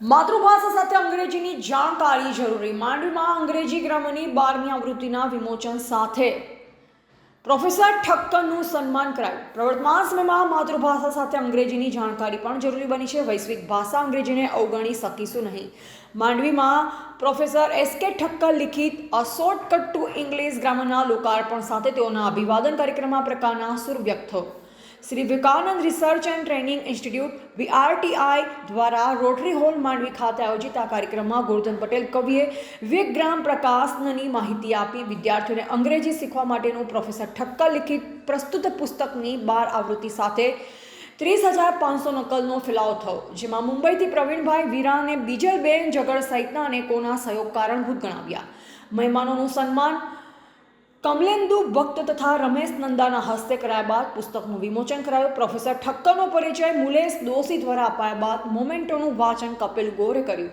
માતૃભાષા સાથે અંગ્રેજીની જાણકારી જરૂરી. માંડવીમાં અંગ્રેજી ગ્રામરની બારમી આવૃત્તિના વિમોચન સાથે પ્રોફેસર ઠક્કરનું સન્માન કરાયું. પ્રવર્તમાન સમયમાં માતૃભાષા સાથે અંગ્રેજીની જાણકારી પણ જરૂરી બની છે. વૈશ્વિક ભાષા અંગ્રેજીને અવગણી શકીશું નહીં. માંડવીમાં પ્રોફેસર એસ કે ઠક્કર લિખિત અ શોર્ટકટ ટુ ઇંગ્લિશ ગ્રામરના લોકાર્પણ સાથે તેઓના અભિવાદન કાર્યક્રમમાં પ્રકારના સુર વ્યક્ત થયો Shri Vivekananda research and training institute, VRTI દ્વારા રોટરી હોલ માંડવી ખાતે આયોજિત આ કાર્યક્રમમાં ગોરધન પટેલ કવિએ વિગ્રામ પ્રકાશનની માહિતી આપી વિદ્યાર્થીઓને અંગ્રેજી શીખવા માટેનું પ્રોફેસર ઠક્કર લિખિત પ્રસ્તુત પુસ્તકની બાર આવૃત્તિ સાથે ત્રીસ હજાર પાંચસો નકલનો ફેલાવો થયો, જેમાં મુંબઈથી પ્રવીણભાઈ વીરા અને બીજલબેન જગડ સહિતના અનેકોના સહયોગ કારણભૂત ગણાવ્યા. મહેમાનોનું સન્માન કમલેન્દુ ભક્ત તથા રમેશ નંદાના હસ્તે કરાયા બાદ પુસ્તકનું વિમોચન કરાયું. પ્રોફેસર ઠક્કરનો પરિચય મુલેશ દોશી દ્વારા અપાયા બાદ મોમેન્ટોનું વાંચન કપિલ ગોરે કર્યું.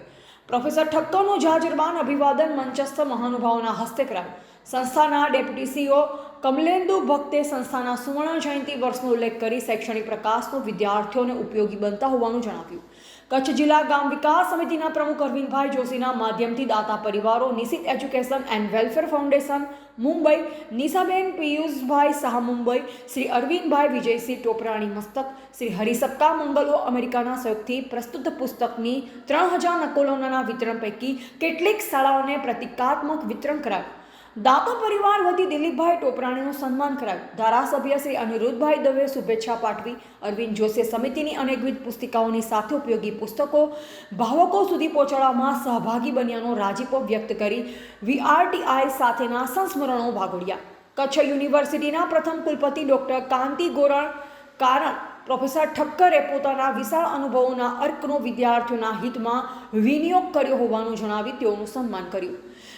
પ્રોફેસર ઠક્કરનું જાજરબાન અભિવાદન મંચસ્થ મહાનુભાવોના હસ્તે કરાયું. સંસ્થાના ડેપ્યુટી સીઓ કમલેન્દુ ભક્તે સંસ્થાના સુવર્ણ જયંતિ વર્ષનો ઉલ્લેખ કરી શૈક્ષણિક પ્રકાશનો વિદ્યાર્થીઓને ઉપયોગી બનતા હોવાનું જણાવ્યું. કચ્છ જિલ્લા ગામ વિકાસ સમિતિના પ્રમુખ અરવિંદભાઈ જોશીના માધ્યમથી દાતા પરિવારો, Nishit education and welfare foundation, Mumbai, Nishaben Piyushbhai Shah Mumbai, Shri Arvindbhai Vijaysinh Toprani મસ્તક, શ્રી હરિસત્તા મંગલો અમેરિકાના સહયોગથી પ્રસ્તુત પુસ્તકની ત્રણ હજાર નકલોના વિતરણ પૈકી કેટલીક શાળાઓને પ્રતિકાત્મક વિતરણ કરાયું. દાતા પરિવાર વતી દિલીપભાઈ ટોપરાણીનું સન્માન કરાયું. ધારાસભ્ય શ્રી અનિરુદ્ધભાઈ દવે શુભેચ્છા પાઠવી અરવિંદ જોશે સમિતિની અનેકવિધ પુસ્તિકાઓની સાથે ઉપયોગી પુસ્તકો ભાવકો સુધી પહોંચાડવામાં સહભાગી બન્યાનો રાજીપો વ્યક્ત કરી વીઆરટીઆઈ સાથેના સંસ્મરણો ભાગોડ્યા. કચ્છ યુનિવર્સિટીના પ્રથમ કુલપતિ ડૉક્ટર કાંતિ ગોરણ કારણ પ્રોફેસર ઠક્કરે પોતાના વિશાળ અનુભવોના અર્કનો વિદ્યાર્થીઓના હિતમાં વિનિયોગ કર્યો હોવાનું જણાવી તેઓનું સન્માન કર્યું.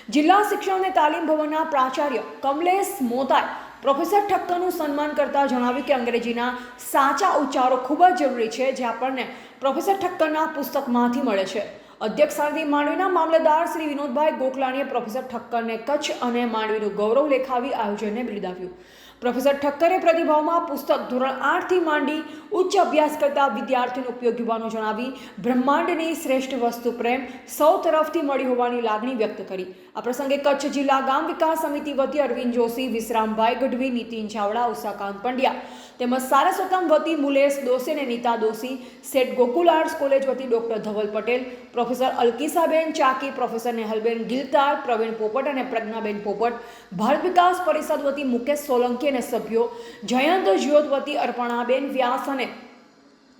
જિલ્લા શિક્ષણ અને તાલીમ ભવનના પ્રાચાર્ય કમલેશ મોતાએ પ્રોફેસર ઠક્કરનું સન્માન કરતા જણાવ્યું કે અંગ્રેજીના સાચા ઉચ્ચારો ખૂબ જ જરૂરી છે, જે આપણને પ્રોફેસર ઠક્કરના પુસ્તકમાંથી મળે છે. અધ્યક્ષ સ્થાનથી માંડવીના મામલતદાર શ્રી વિનોદભાઈ ગોકલાણીએ પ્રોફેસર ઠક્કરને કચ્છ અને માંડવીનું ગૌરવ લેખાવી આયોજનને બિરદાવ્યું પ્રોફેસર ઠક્કરે પ્રતિભાવમાં પુસ્તક ધોરણ આઠથી માંડી ઉચ્ચ અભ્યાસ કરતા વિદ્યાર્થીઓને ઉપયોગ હોવાનું જણાવી, બ્રહ્માંડની શ્રેષ્ઠ વસ્તુ પ્રેમ સૌ તરફથી મળી હોવાની લાગણી વ્યક્ત કરી. આ પ્રસંગે કચ્છ જિલ્લા ગામ વિકાસ સમિતિ વતી અરવિંદ જોશી, વિશ્રામભાઈ ગઢવી, નીતિન ચાવડા, ઉષાકાંત પંડ્યા તેમજ સારસ્વતમ વતી મુલેશ દોશી અને Nita Doshi set Gokul arts college વતી doctor Dhaval Patel, professor Alkisaben Chaki, professor Nehalben Giltar, Pravin Popat અને પ્રજ્ઞાબેન પોપટ, ભારત વિકાસ પરિષદ વતી મુકેશ સોલંકી અને સભ્યો જયંત જ્યોતવતી, અર્પણાબેન વ્યાસ અને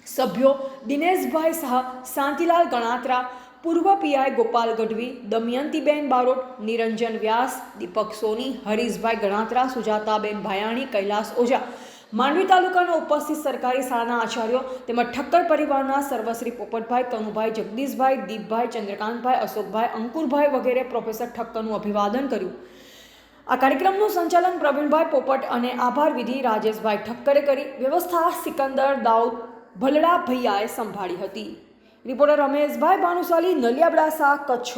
સભ્યો દિનેશભાઈ શાહ, શાંતિલાલ ગણાત્રા, પૂર્વ પીઆઈ ગોપાલ ગઢવી, દમયંતીબેન બારોટ, નિરંજન વ્યાસ, દીપક સોની, હરીશભાઈ ગણાત્રા, સુજાતાબેન ભાયાણી, કૈલાસ ઓઝા. માંડવી તાલુકાના ઉપસ્થિત સરકારી શાળાના આચાર્યો તેમજ ઠક્કર પરિવારના સર્વશ્રી પોપટભાઈ કનુભાઈ જગદીશભાઈ, દીપભાઈ, ચંદ્રકાંતભાઈ, અશોકભાઈ, અંકુરભાઈ વગેરે પ્રોફેસર ઠક્કરનું અભિવાદન કર્યું. આ કાર્યક્રમનું સંચાલન પ્રવીણભાઈ પોપટ અને આભાર વિધિ રાજેશભાઈ ઠક્કરે કરી. વ્યવસ્થા સિકંદર દાઉદ ભલડા ભૈયાએ સંભાળી હતી. રિપોર્ટર રમેશભાઈ ભાનુશાલી નલિયાબડાસા, કચ્છ.